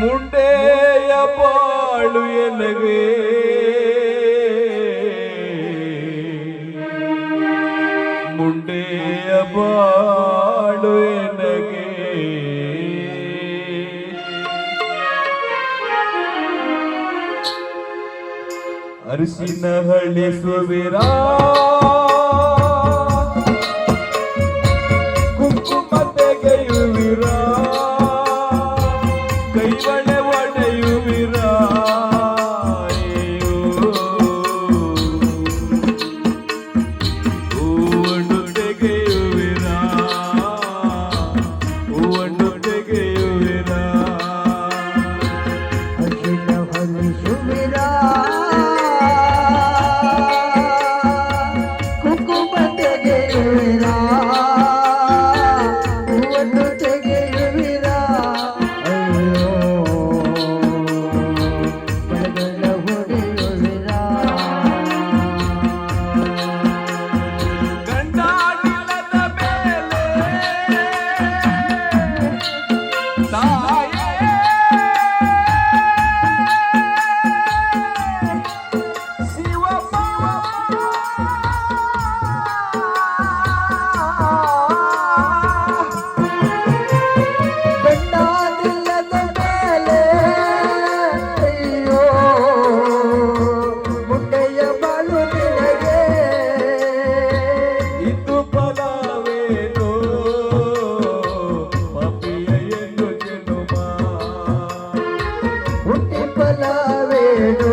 ಮುಣ್ಟೆ ಬಾಳು ಎಲಗೇ ಮುಣ್ಟೆ ಬಾಳು ಎಲಗೇ ಅರಶಿನ ಹಳೆ ಸುವಿರಾ ఉట్టి పలావేను